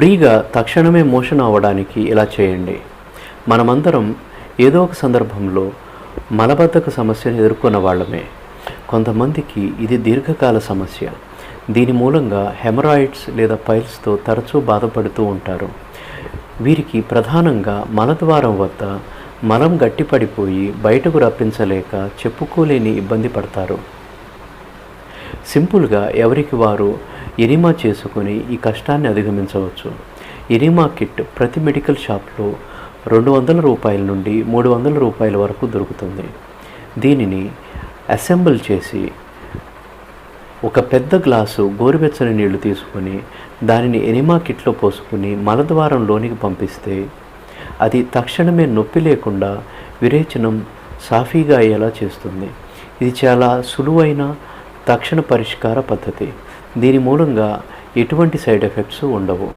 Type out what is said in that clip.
ఫ్రీగా తక్షణమే మోషన్ అవ్వడానికి ఇలా చేయండి. మనమందరం ఏదో ఒక సందర్భంలో మలబద్ధక సమస్యను ఎదుర్కొన్న వాళ్ళమే. కొంతమందికి ఇది దీర్ఘకాల సమస్య. దీని మూలంగా హెమరాయిడ్స్ లేదా పైల్స్తో తరచూ బాధపడుతూ ఉంటారు. వీరికి ప్రధానంగా మలద్వారం వద్ద మలం గట్టిపడిపోయి బయటకు రప్పించలేక చెప్పుకోలేని ఇబ్బంది పడతారు. సింపుల్గా ఎవరికి వారు ఎనిమా చేసుకుని ఈ కష్టాన్ని అధిగమించవచ్చు. ఎనిమా కిట్ ప్రతి మెడికల్ షాప్లో రెండు వందల రూపాయల నుండి మూడు వందల రూపాయల వరకు దొరుకుతుంది. దీనిని అసెంబుల్ చేసి ఒక పెద్ద గ్లాసు గోరువెచ్చని నీళ్ళు తీసుకొని దానిని ఎనిమా కిట్లో పోసుకుని మలద్వారం లోనికి పంపిస్తే అది తక్షణమే నొప్పి లేకుండా విరేచనం సాఫీగా అయ్యేలా చేస్తుంది. ఇది చాలా సులువైన తక్షణ పరిష్కార పద్ధతి. దీని మూలంగా ఎటువంటి సైడ్ ఎఫెక్ట్స్ ఉండవు.